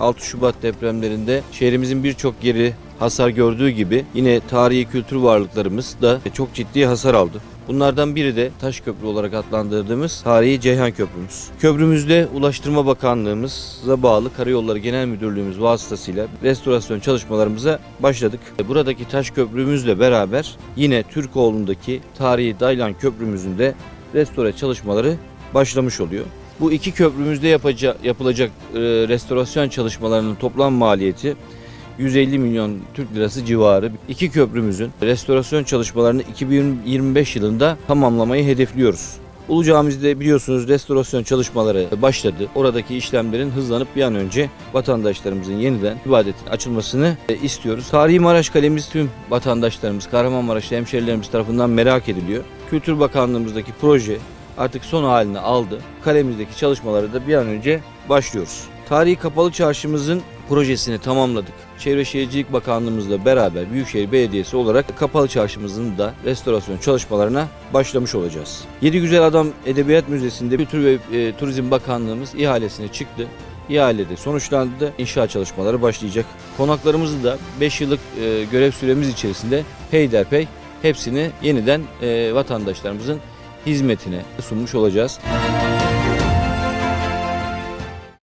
6 Şubat depremlerinde şehrimizin birçok yeri hasar gördüğü gibi yine tarihi kültür varlıklarımız da çok ciddi hasar aldı. Bunlardan biri de taş köprü olarak adlandırdığımız tarihi Ceyhan Köprümüz. Köprümüzde Ulaştırma Bakanlığımıza bağlı Karayolları Genel Müdürlüğümüz vasıtasıyla restorasyon çalışmalarımıza başladık. Buradaki taş köprümüzle beraber yine Türkoğlu'ndaki tarihi Daylan Köprümüzün de restore çalışmaları başlamış oluyor. Bu iki köprümüzde yapaca- yapılacak e, restorasyon çalışmalarının toplam maliyeti 150 milyon Türk lirası civarı. İki köprümüzün restorasyon çalışmalarını 2025 yılında tamamlamayı hedefliyoruz. Ulu Camimizde biliyorsunuz restorasyon çalışmaları başladı. Oradaki işlemlerin hızlanıp bir an önce vatandaşlarımızın yeniden ibadetin açılmasını e, istiyoruz. Tarihi Maraş Kalemiz tüm vatandaşlarımız, Kahramanmaraşlı hemşerilerimiz tarafından merak ediliyor. Kültür Bakanlığımızdaki proje artık son halini aldı. Kalemizdeki çalışmaları da bir an önce başlıyoruz. Tarihi Kapalı Çarşımızın projesini tamamladık. Çevre Şehircilik Bakanlığımızla beraber Büyükşehir Belediyesi olarak Kapalı Çarşımızın da restorasyon çalışmalarına başlamış olacağız. Yedi Güzel Adam Edebiyat Müzesi'nde Kültür ve e, Turizm Bakanlığımız ihalesine çıktı. İhalede sonuçlandı. İnşaat çalışmaları başlayacak. Konaklarımızı da 5 yıllık e, görev süremiz içerisinde peyderpey hepsini yeniden e, vatandaşlarımızın hizmetine sunmuş olacağız.